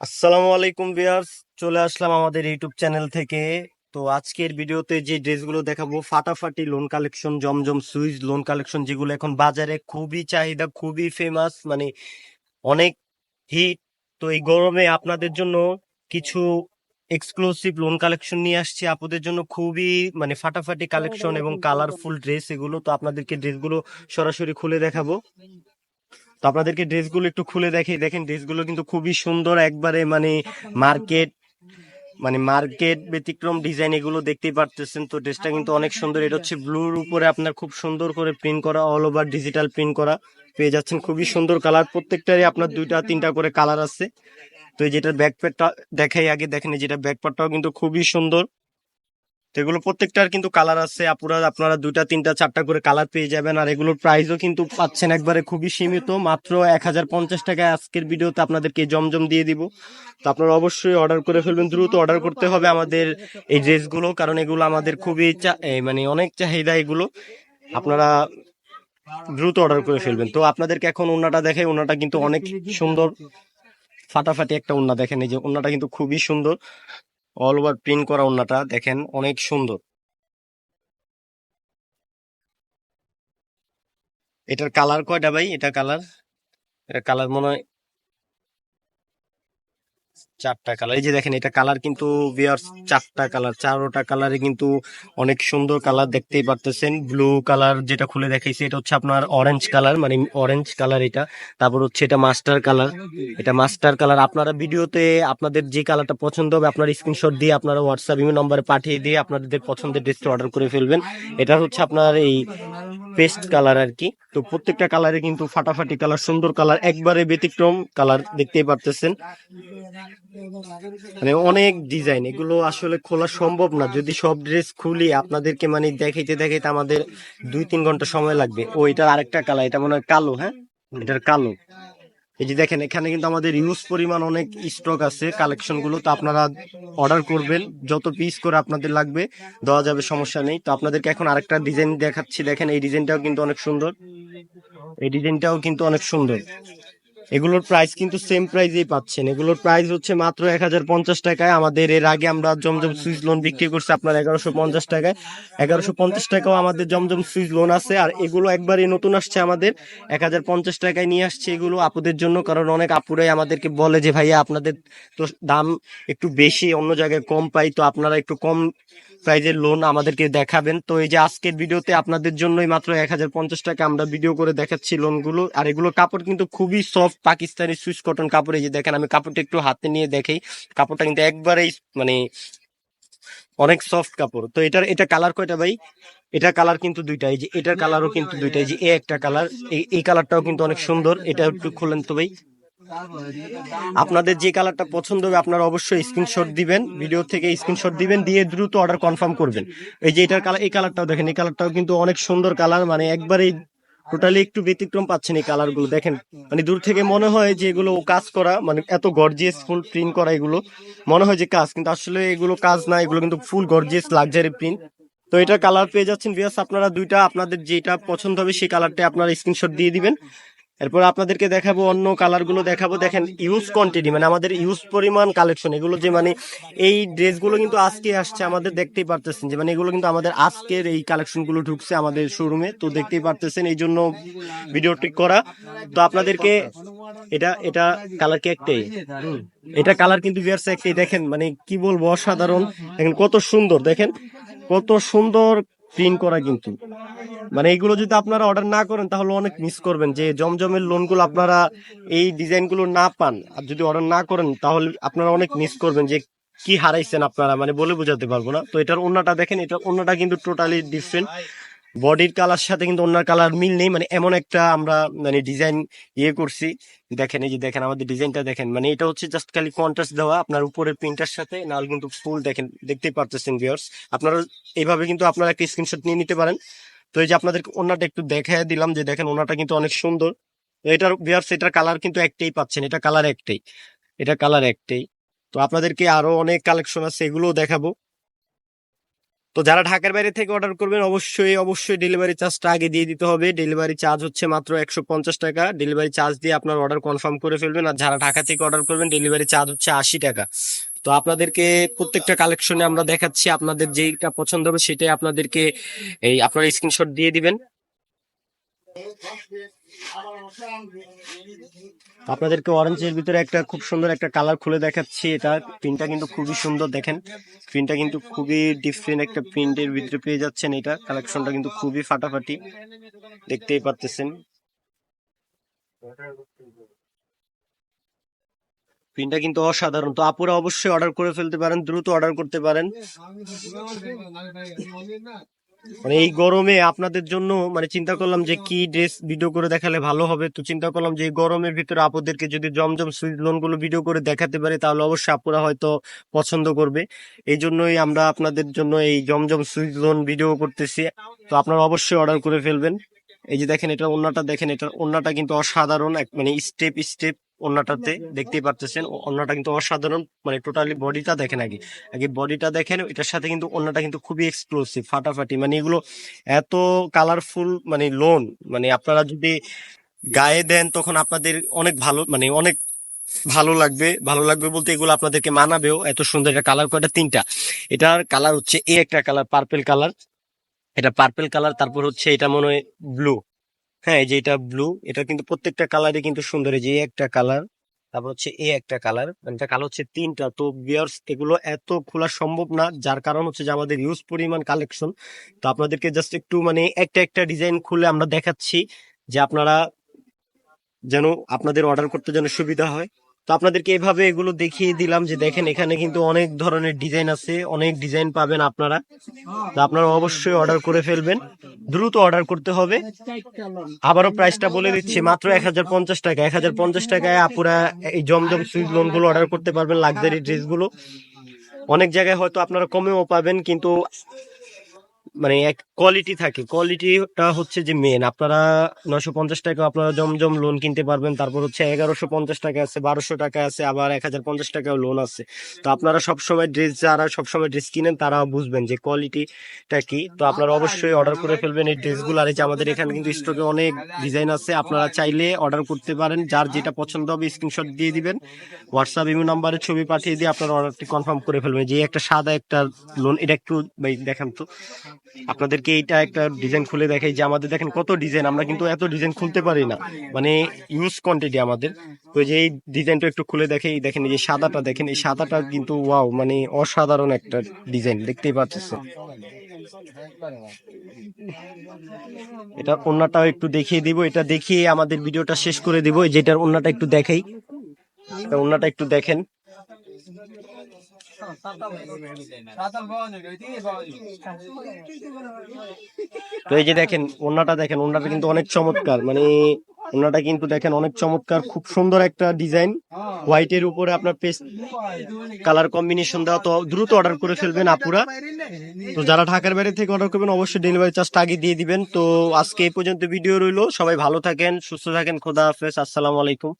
আসসালামু আলাইকুম ভিউয়ার্স, চলে আসলাম আমাদের ইউটিউব চ্যানেল থেকে। তো আজকের ভিডিওতে যে ড্রেসগুলো দেখাবো, ফাটাফাটি lawn collection Zamzam Swiss lawn collection যেগুলো এখন বাজারে খুবই চাহিদা, খুবই ফেমাস মানে অনেক হিট তো এই গরমে আপনাদের জন্য কিছু এক্সক্লুসিভ লোন কালেকশন নিয়ে আসছি। আপনাদের জন্য খুবই মানে ফাটাফাটি কালেকশন এবং কালারফুল ড্রেস এগুলো। তো আপনাদেরকে ড্রেসগুলো সরাসরি খুলে দেখাবো। তো আপনাদেরকে ড্রেসগুলো একটু খুলে দেখে দেখেন ড্রেসগুলো কিন্তু খুবই সুন্দর, একবারে মানে মার্কেট মানে মার্কেট ব্যতিক্রম ডিজাইন এগুলো দেখতেই পারতেছেন। তো ড্রেসটা কিন্তু অনেক সুন্দর। এটা হচ্ছে ব্লুর উপরে আপনার খুব সুন্দর করে প্রিন্ট করা অল ওভার ডিজিটাল প্রিন্ট করা। পেয়ে যাচ্ছেন খুবই সুন্দর কালার প্রত্যেকটারই আপনার দুইটা তিনটা করে কালার আছে। তো এই যেটার ব্যাকপ্যাকটা দেখাই আগে দেখেন যেটা ব্যাকপ্যাকটাও কিন্তু খুবই সুন্দর। এগুলো প্রত্যেকটার কিন্তু কালার আছে, আপুরা, আপনারা দুইটা, তিনটা, চারটা করে কালার পেয়ে যাবেন। আর এগুলোর প্রাইসও কিন্তু পাচ্ছেন একবারে খুবই সীমিত। মাত্র এক হাজার পঞ্চাশ টাকায় আজকের ভিডিওতে আপনাদেরকে জমজম দিয়ে দিব। তো আপনারা অবশ্যই অর্ডার করে ফেলবেন, দ্রুত অর্ডার করতে হবে আমাদের এই ড্রেসগুলো, কারণ এগুলো আমাদের খুবই মানে অনেক চাহিদা এগুলো। আপনারা দ্রুত অর্ডার করে ফেলবেন। তো আপনাদেরকে এখন ওন্নাটা দেখে ওন্নাটা কিন্তু অনেক সুন্দর। ফাটাফাটি একটা ওন্না দেখেন, এই যে ওন্নাটা কিন্তু খুবই সুন্দর। অল ওভার প্রিন্ট করা ওড়নাটা, দেখেন, অনেক সুন্দর। এটার কালার কয়টা ভাই? এটা কালার এটা কালার মনে হয় চারটা কালার এই যে দেখেন, এটা কালার কিন্তু বিয়ার চারটা কালার চারোটা কালারে কিন্তু অনেক সুন্দর কালার দেখতেই পারতেছেন। ব্লু কালার যেটা খুলে দেখাইছি, এটা হচ্ছে আপনার অরেঞ্জ কালার মানে অরেঞ্জ কালার এটা। তারপর হচ্ছে এটা মাস্টার কালার এটা মাস্টার কালার আপনারা ভিডিওতে আপনাদের যে কালারটা পছন্দ হবে, আপনার স্ক্রিনশট দিয়ে আপনারা হোয়াটসঅ্যাপ বিভিন্ন নম্বরে পাঠিয়ে দিয়ে আপনাদের পছন্দের ড্রেসটা অর্ডার করে ফেলবেন। এটা হচ্ছে আপনার এই পেস্ট কালার আর কি তো প্রত্যেকটা কালারে কিন্তু ফাটাফাটি কালার সুন্দর কালার একবারে ব্যতিক্রম কালার দেখতেই পারতেছেন। মানে অনেক ডিজাইন এগুলো আসলে খোলা সম্ভব না। যদি সব ড্রেস খুলি, আপনাদেরকে মানে দেখাইতে দেখাইতে আমাদের দুই তিন ঘণ্টা সময় লাগবে। ও, এটার আরেকটা কালার এটা মনে হয় কালো হ্যাঁ? এটার কালো। এই যে দেখেন, এখানে কিন্তু আমাদের ইউজ পরিমাণ অনেক স্টক আছে কালেকশনগুলো। তো আপনারা অর্ডার করবেন, যত পিস করে আপনাদের লাগবে, দেওয়া যাবে, সমস্যা নেই। তো আপনাদেরকে এখন আরেকটা ডিজাইন দেখাচ্ছি। দেখেন, এই ডিজাইনটাও কিন্তু অনেক সুন্দর। এই ডিজাইনটাও কিন্তু অনেক সুন্দর। এগুলোর প্রাইস কিন্তু সেম প্রাইসেই পাচ্ছেন। এগুলোর প্রাইস হচ্ছে মাত্র এক হাজার পঞ্চাশ টাকায়। আমাদের এর আগে আমরা জমজম সুইচ লোন বিক্রি করছি আপনার এগারোশো পঞ্চাশ টাকায়। এগারোশো পঞ্চাশ টাকাও আমাদের জমজম সুইচ লোন আছে আর এগুলো একবারই নতুন আসছে আমাদের। এক হাজার পঞ্চাশ টাকায় নিয়ে আসছে এগুলো আপুদের জন্য, কারণ অনেক আপুরাই আমাদেরকে বলে যে, ভাইয়া, আপনাদের তো দাম একটু বেশি, অন্য জায়গায় কম পাই। তো আপনারা একটু কম প্রাইজের লোন আমাদেরকে দেখাবেন। তো এই যে আজকের ভিডিওতে আপনাদের জন্যই মাত্র এক হাজার পঞ্চাশ টাকা আমরা ভিডিও করে দেখাচ্ছি লোনগুলো আর এগুলো কাপড় কিন্তু খুবই সফট পাকিস্তানি সুইচ কটন কাপড়। এই যে দেখেন, আমি কাপড়টা একটু হাতে নিয়ে দেখাই। কাপড়টা কিন্তু একবারেই মানে অনেক সফট কাপড়। তো এটার, এটা কালার কয়টা ভাই? এটা কালার কিন্তু দুইটা। এই যে এটার কালারও কিন্তু দুইটা। এই যে এ একটা কালার এই কালারটাও কিন্তু অনেক সুন্দর। এটা একটু খুলেন তো ভাই। আপনাদের যে কালারটা পছন্দ হবে, আপনারা অবশ্যই স্ক্রিনশট দিবেন ভিডিও থেকে স্ক্রিনশট দিবেন, দিয়ে দ্রুত অর্ডার কনফার্ম করবেন। এই যে এটার কালার এই কালারটাও দেখেন, এই কালারটাও কিন্তু অনেক সুন্দর কালার মানে একবারেই টোটালি একটু ব্যতিক্রম পাচ্ছেন এই কালারগুলো দেখেন মানে দূর থেকে মনে হয় যে এগুলো কাজ করা মানে এত গর্জিয়াস ফুল প্রিন্ট করা এগুলো। মনে হয় যে কাজ, কিন্তু আসলে এগুলো কাজ না, এগুলো কিন্তু ফুল গর্জিয়াস লাক্সারি প্রিন্ট তো এটা কালার পেয়ে যাচ্ছেন ভিয়াস আপনারা দুইটা, আপনাদের যেটা পছন্দ হবে সেই কালারটা আপনারা স্ক্রিনশট দিয়ে দিবেন। এরপর আপনাদেরকে দেখাবো অন্য কালারগুলো, দেখাবো, দেখেন ইউজ কোয়ান্টিটি মানে আমাদের ইউজ পরিমাণ কালেকশন এগুলো যে মানে এই ড্রেসগুলো কিন্তু আজকে আসছে, আমাদের দেখতেই পারতেছেন যে মানে এগুলো কিন্তু আমাদের আজকের এই কালেকশনগুলো ঢুকছে আমাদের শোরুমে তো দেখতেই পারতেছেন এই জন্য ভিডিওটি করা। তো আপনাদেরকে এটা এটা কালার কি একটাই? এটা কালার কিন্তু বিয়ার্স একটাই, দেখেন মানে কি বলব, অসাধারণ। দেখেন কত সুন্দর, দেখেন কত সুন্দর প্রিন্ট করা কিন্তু। মানে এইগুলো যদি আপনারা অর্ডার না করেন, তাহলে অনেক মিস করবেন যে জমজমের লোনগুলো আপনারা এই ডিজাইনগুলো না পান। আর যদি অর্ডার না করেন, তাহলে আপনারা অনেক মিস করবেন যে কি হারাইছেন আপনারা। মানে বলে বোঝাতে পারব না। তো এটার অন্যটা দেখেন, এটার অন্যটা কিন্তু টোটালি ডিফারেন্ট বডির কালার সাথে কিন্তু অন্য কালার মিল নেই। মানে এমন একটা আমরা মানে ডিজাইন ইয়ে করছি। দেখেন, এই যে দেখেন আমাদের ডিজাইনটা দেখেন। মানে এটা হচ্ছে জাস্ট খালি কন্ট্রাস্ট দেওয়া। আপনার উপরের প্রিন্টার সাথে নাহলে কিন্তু ফুল দেখেন, দেখতেই পারতেছেন ভিউয়ার্স আপনারা এইভাবে কিন্তু আপনারা একটা স্ক্রিনশট নিয়ে নিতে পারেন। তো এই যে আপনাদের ওনাটা একটু দেখায় দিলাম যে দেখেন ওনাটা কিন্তু অনেক সুন্দর। এটার ভিউয়ার্স এটার কালার কিন্তু একটাই পাচ্ছেন। এটা কালার একটাই। এটা কালার একটাই। তো আপনাদেরকে আরও অনেক কালেকশন আছে, এগুলোও দেখাবো। তো যারা ঢাকার বাইরে থেকে অর্ডার করবেন, অবশ্যই অবশ্যই ডেলিভারি চার্জটা আগে দিয়ে দিতে হবে। ডেলিভারি চার্জ হচ্ছে মাত্র একশো পঞ্চাশ টাকা। ডেলিভারি চার্জ দিয়ে আপনার অর্ডার কনফার্ম করে ফেলবেন। আর যারা ঢাকা থেকে অর্ডার করবেন ডেলিভারি চার্জ হচ্ছে আশি টাকা। তো আপনাদেরকে প্রত্যেকটা কালেকশনে আমরা দেখাচ্ছি। আপনাদের যেইটা পছন্দ হবে, সেটাই আপনাদেরকে এই আপনারা স্ক্রিনশট দিয়ে দিবেন। আপনাদেরকে অরেঞ্জের ভিতরে একটা খুব সুন্দর একটা কালার খুলে দেখাচ্ছি। এটা প্রিন্টটা কিন্তু খুবই সুন্দর, দেখেন। প্রিন্টটা কিন্তু খুবই ডিফারেন্ট একটা প্রিন্টের ভিতরে পেয়ে যাচ্ছেন এটা। কালেকশনটা কিন্তু খুবই ফাটাফাটি, দেখতেই পারতেছেন প্রিন্টটা কিন্তু অসাধারণ। তো আপুরা অবশ্যই অর্ডার করে ফেলতে পারেন, দ্রুত অর্ডার করতে পারেন। মানে এই গরমে আপনাদের জন্য মানে চিন্তা করলাম যে কি ড্রেস ভিডিও করে দেখালে ভালো হবে। তো চিন্তা করলাম যে এই গরমের ভিতরে আপুদেরকে যদি জমজম সুইচ লোনগুলো ভিডিও করে দেখাতে পারে, তাহলে অবশ্যই আপুরা হয়তো পছন্দ করবে। এই জন্যই আমরা আপনাদের জন্য এই জমজম সুইচ লোন ভিডিও করতেছি। তো আপনারা অবশ্যই অর্ডার করে ফেলবেন। এই যে দেখেন, এটা ওন্নাটা দেখেন, এটা ওন্নাটা কিন্তু অসাধারণ, এক মানে স্টেপ স্টেপ ওন্নাটাতে দেখতেই পারতেছেন। ওন্নাটা কিন্তু অসাধারণ মানে টোটালি বডিটা দেখেন আগে। আগে বডিটা দেখেন এটার সাথে কিন্তু ওন্নাটা কিন্তু খুবই এক্সক্লুসিভ ফাটাফাটি। মানে এগুলো এত কালারফুল মানে লোন মানে আপনারা যদি গায়ে দেন তখন আপনাদের অনেক ভালো মানে অনেক ভালো লাগবে। ভালো লাগবে বলতে এগুলো আপনাদেরকে মানাবেও। এত সুন্দর একটা কালার কয়টা? তিনটা। এটার কালার হচ্ছে এ একটা কালার পার্পেল কালার এটা পার্পেল কালার তারপর হচ্ছে এটা মনে হয় ব্লু হ্যাঁ এই যে এটা ব্লু এটা কিন্তু প্রত্যেকটা কালারই কিন্তু সুন্দর। এই যে একটা কালার তারপর হচ্ছে এ একটা কালার এটা কালার হচ্ছে তিনটা। তো বিয়ার্স এগুলো এত খোলা সম্ভব না, যার কারণ হচ্ছে যে আমাদের ইউজ পরিমাণ কালেকশন তো আপনাদেরকে জাস্ট একটু মানে একটা একটা ডিজাইন খুলে আমরা দেখাচ্ছি, যে আপনারা যেন আপনাদের অর্ডার করতে যেন সুবিধা হয়। তো আপনাদেরকে এভাবে এগুলো দেখিয়ে দিলাম যে দেখেন, এখানে কিন্তু অনেক ধরনের ডিজাইন আছে, অনেক ডিজাইন পাবেন আপনারা। তো আপনারা অবশ্যই অর্ডার করে ফেলবেন। দ্রুত অর্ডার করতে হবে। আবারও প্রাইসটা বলে দিচ্ছি, মাত্র এক হাজার পঞ্চাশ টাকা। এক হাজার পঞ্চাশ টাকায় আপুরা এই জমজম সুইট লোনগুলো অর্ডার করতে পারবেন লাক্সারি ড্রেসগুলো। অনেক জায়গায় হয়তো আপনারা কমেও পাবেন, কিন্তু মানে এক কোয়ালিটি থাকে। কোয়ালিটিটা হচ্ছে যে মেন আপনারা নশো পঞ্চাশ টাকা আপনারা জমজম লোন কিনতে পারবেন। তারপর হচ্ছে এগারোশো পঞ্চাশ টাকা আছে, বারোশো টাকা আছে, আবার এক হাজার পঞ্চাশ টাকাও লোন আছে। তো আপনারা সবসময় ড্রেস যারা সবসময় ড্রেস কিনেন, তারা বুঝবেন যে কোয়ালিটিটা কি। তো আপনারা অবশ্যই অর্ডার করে ফেলবেন এই ড্রেসগুলো আর এই যে আমাদের এখানে কিন্তু স্টকে অনেক ডিজাইন আছে। আপনারা চাইলে অর্ডার করতে পারেন। যার যেটা পছন্দ হবে স্ক্রিনশট দিয়ে দিবেন। হোয়াটসঅ্যাপ ইমো নাম্বারে ছবি পাঠিয়ে দিয়ে আপনারা অর্ডারটি কনফার্ম করে ফেলবেন। যে একটা সাদা একটা লোন এটা একটু দেখান তো। আপনাদেরকে এইটা একটা ডিজাইন খুলে দেখাই যে আমাদের দেখেন কত ডিজাইন আমরা কিন্তু এত ডিজাইন খুলতে পারি না। মানে ইউজ কোয়ান্টিটি আমাদের। তো যে এই ডিজাইনটা একটু খুলে দেখে এই দেখেন এই যে সাদাটা দেখেন, এই সাদাটা কিন্তু ওয়াও মানে অসাধারণ একটা ডিজাইন দেখতেই পাচ্ছেন। এটা ওন্নাটাও একটু দেখিয়ে দিব, এটা দেখিয়ে আমাদের ভিডিওটা শেষ করে দিব, যেটার ওন্নাটা একটু দেখাই। ওন্নাটা একটু দেখেন। তো এই যে দেখেন ওন্নাটা দেখেন ওন্নাটা কিন্তু অনেক চমৎকার। মানে ওন্নাটা কিন্তু দেখেন অনেক চমৎকার খুব সুন্দর একটা ডিজাইন। হোয়াইটের উপরে আপনার পেস্ট কালার কম্বিনেশন দেওয়া তো দ্রুত অর্ডার করে ফেলবেন আপুরা। তো যারা ঢাকার বাইরে থেকে অর্ডার করবেন অবশ্যই ডেলিভারি চার্জটা আগে দিয়ে দিবেন। তো আজকে এই পর্যন্ত ভিডিও রইল। সবাই ভালো থাকেন সুস্থ থাকেন খোদা হাফেজ আসসালামু আলাইকুম।